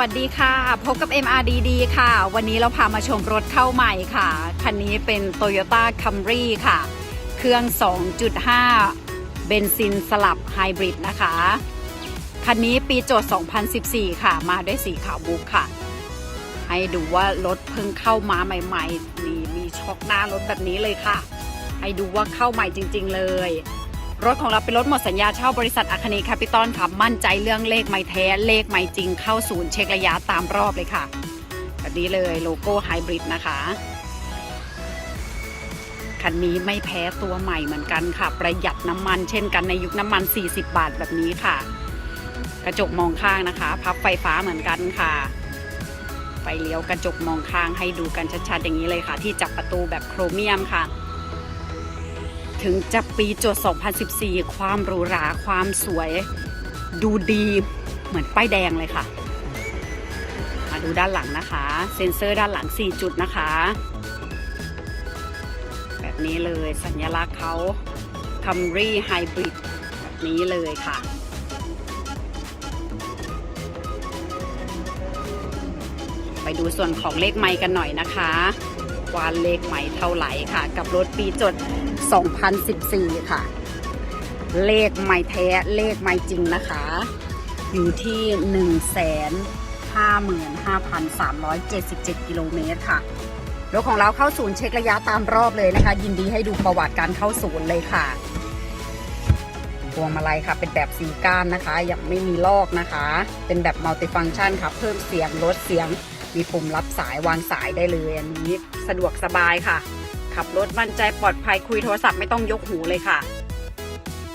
สวัสดีค่ะ พบกับ MRDD ค่ะ วันนี้เราพามาชมรถเข้าใหม่ค่ะ คันนี้เป็น Toyota Camry ค่ะ เครื่อง 2.5 เบนซินสลับไฮบริดนะคะ คันนี้ปีโจทย์ 2014 ค่ะ มาด้วยสีขาวบุ๊กค่ะ ให้ดูว่ารถเพิ่งเข้ามาใหม่ ๆ นี่มีช็อกหน้ารถแบบนี้เลยค่ะ ให้ดูว่าเข้าใหม่จริง ๆ เลย รถของเราเป็นรถหมดสัญญาเช่าบริษัทอาคเนย์แคปิตอลค่ะ มั่นใจเรื่องเลขไม่แท้ เลขไม่จริงเข้าศูนย์เช็คระยะตามรอบเลยค่ะ แบบนี้เลยโลโก้ไฮบริดนะคะ คันนี้ไม่แพ้ตัวใหม่เหมือนกันค่ะ ประหยัดน้ำมันเช่นกันในยุคน้ำมัน 40 บาทแบบนี้ค่ะ กระจกมองข้างนะคะ พับไฟฟ้าเหมือนกันค่ะไฟเลี้ยวกระจกมองข้างให้ดูกันชัดๆอย่างนี้เลยค่ะ ที่จับประตูแบบโครเมียมค่ะ ถึงจะปีจทย์2014 ความหรูหรา ความสวยดูดีเหมือนป้ายแดงเลยค่ะ มาดูด้านหลังนะคะ เซ็นเซอร์ด้านหลัง 4 จุดนะคะ แบบนี้เลยสัญลักษณ์เขา Camry Hybrid แบบนี้เลยค่ะ ไปดูส่วนของเลขไมค์กันหน่อยนะคะ ว่าเลขไมค์เท่าไหร่ค่ะ กับรถปีจด 2014 ค่ะ เลขไม่แท้เลขไม่จริงนะคะ อยู่ที่ 155,377 กิโลเมตรค่ะรถของเราเข้าศูนย์เช็คระยะตามรอบเลยนะคะ ยินดีให้ดูประวัติการเข้าศูนย์เลยค่ะพวงมาลัยค่ะ เป็นแบบสีก้านนะคะ ยังไม่มีลอกนะคะ เป็นแบบมัลติฟัง c t ชันค่ะ เพิ่มเสียงลดเสียง มีปุ่มรับสายวางสายได้เลยอันนี้สะดวกสบายค่ะ ขับรถมั่นใจปลอดภัยคุยโทรศัพท์ไม่ต้องยกหูเลยค่ะ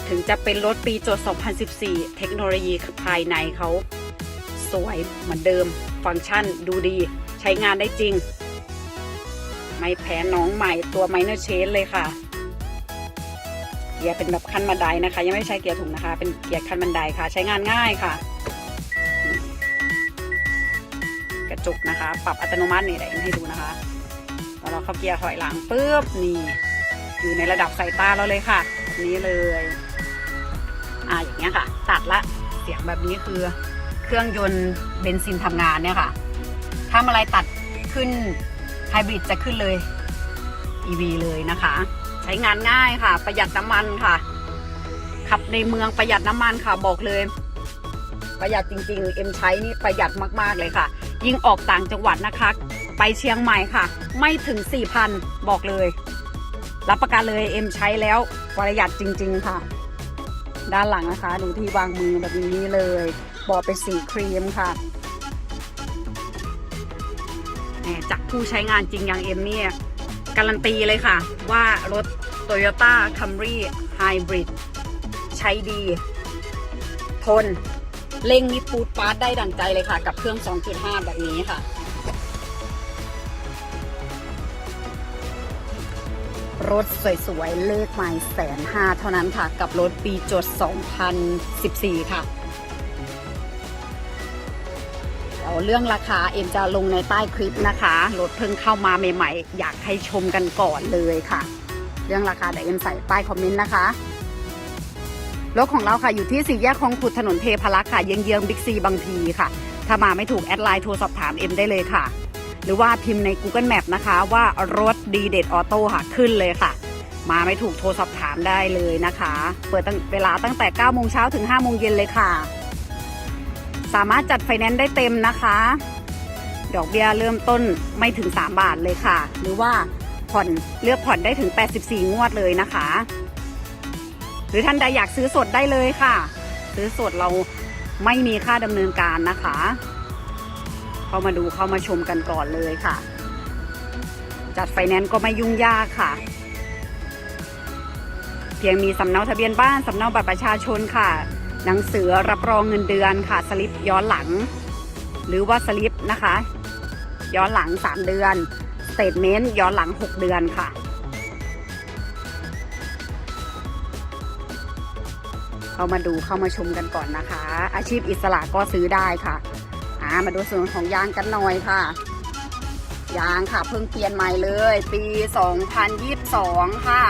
ถึงจะเป็นรถปีโจทย์2014 เทคโนโลยีภายในเขาสวยเหมือนเดิม ฟังก์ชันดูดี ใช้งานได้จริง ไม่แพ้น้องใหม่ตัวไมเนอร์เชนเลยค่ะเกียร์เป็นแบบขั้นบันไดนะคะ ยังไม่ใช้เกียร์ถุงนะคะ เป็นเกียร์ขั้นบันไดค่ะ ใช้งานง่ายค่ะ จุกนะคะ ปรับอัตโนมัตินี่แหละให้ดูนะคะพอเราเข้าเกียร์ถอยหลังปุ๊บนี่ อยู่ในระดับสายตาเราเลยค่ะแบบนี้เลย อ่าอย่างเงี้ยค่ะ ตัดละเสียงแบบนี้คือเครื่องยนต์เบนซินทำงานเนี่ยค่ะถ้าอะไรตัดขึ้นไฮบริดจะขึ้นเลย EV เลยนะคะ ใช้งานง่ายค่ะ ประหยัดน้ำมันค่ะ ขับในเมืองประหยัดน้ำมันค่ะบอกเลย ประหยัดจริงๆ เอ็มใช้นี่ประหยัดมากๆเลยค่ะ ยิ่งออกต่างจังหวัดนะคะ ไปเชียงใหม่ค่ะ ไม่ถึง 4,000 บอกเลย รับประกันเลยเอ็มใช้แล้วประหยัดจริง ๆ ค่ะ ด้านหลังนะคะ ดูที่วางมือแบบนี้เลยบอกเป็นสีครีมค่ะจากผู้ใช้งานจริงอย่างเอ็มเนี่ยการันตีเลยค่ะ ว่ารถ Toyota Camry Hybrid ใช้ดี ทน เร่งนิดปูดปาร์ดได้ดังใจเลยค่ะ กับเครื่อง 2.5 แบบนี้ค่ะ รถสวยๆ เลขไมล์แสนห้าเท่านั้นค่ะ กับรถปีจด 2014 ค่ะี๋ยวเรื่องราคาเอ็มจะลงในใต้คลิปนะคะ รถเพิ่งเข้ามาใหม่ๆ อยากให้ชมกันก่อนเลยค่ะ เรื่องราคาเดี๋ยวเอ็มใส่ใต้คอมเมนต์นะคะ รถของเราค่ะอยู่ที่สี่แยกคลองขุดถนนเทพารักษ์ค่ะเยื้องๆบิ๊กซีบางพีค่ะ ถ้ามาไม่ถูกแอดไลน์โทรสอบถามเอ็มได้เลยค่ะ หรือว่าพิมพ์ใน Google Map นะคะว่ารถดีเด็ดออโต้ค่ะขึ้นเลยค่ะ มาไม่ถูกโทรสอบถามได้เลยนะคะ เปิดตั้งเวลาตั้งแต่9โมงเช้าถึง5โมงเย็นเลยค่ะ สามารถจัดไฟแนนซ์ได้เต็มนะคะ ดอกเบี้ยเริ่มต้นไม่ถึง 3 บาทเลยค่ะ หรือว่าผ่อนเลือกผ่อนได้ถึง 84 งวดเลยนะคะ รือท่านใดอยากซื้อสดได้เลยค่ะ ซื้อสดเราไม่มีค่าดำเนินการนะคะ เข้ามาดูเข้ามาชมกันก่อนเลยค่ะ จัดไฟแนนซ์ก็ไม่ยุ่งยากค่ะ เพียงมีสำเนาทะเบียนบ้านสำเนาบัตรประชาชนค่ะ หนังสือรับรองเงินเดือนค่ะ สลิปย้อนหลัง หรือว่าสลิปนะคะ ย้อนหลัง 3 เดือนสเตทเมนต์ย้อนหลัง 6 เดือนค่ะ เข้ามาดูเข้ามาชมกันก่อนนะคะ อาชีพอิสระก็ซื้อได้ค่ะอ่ามาดูส่วนของยางกันหน่อยค่ะ ยางค่ะเพิ่งเปลี่ยนใหม่เลย ปี 2022 ค่ะ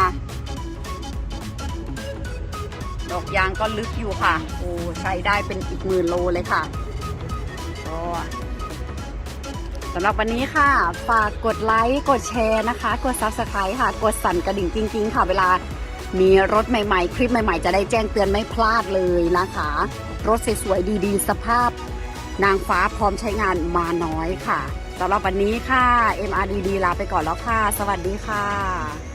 ดอกยางก็ลึกอยู่ค่ะ โอ้ใช้ได้เป็นอีกหมื่นโลเลยค่ะก็สำหรับวันนี้ค่ะ ฝากกดไลค์ กดแชร์นะคะ กด Subscribe ค่ะ กดสั่นกระดิ่งจริง ๆ ค่ะเวลา มีรถใหม่ๆ คลิปใหม่ๆ จะได้แจ้งเตือนไม่พลาดเลยนะคะ รถสวยๆดีๆ สภาพ นางฟ้าพร้อมใช้งานมาน้อยค่ะสำหรับวันนี้ค่ะ MRDD ลาไปก่อนแล้วค่ะ สวัสดีค่ะ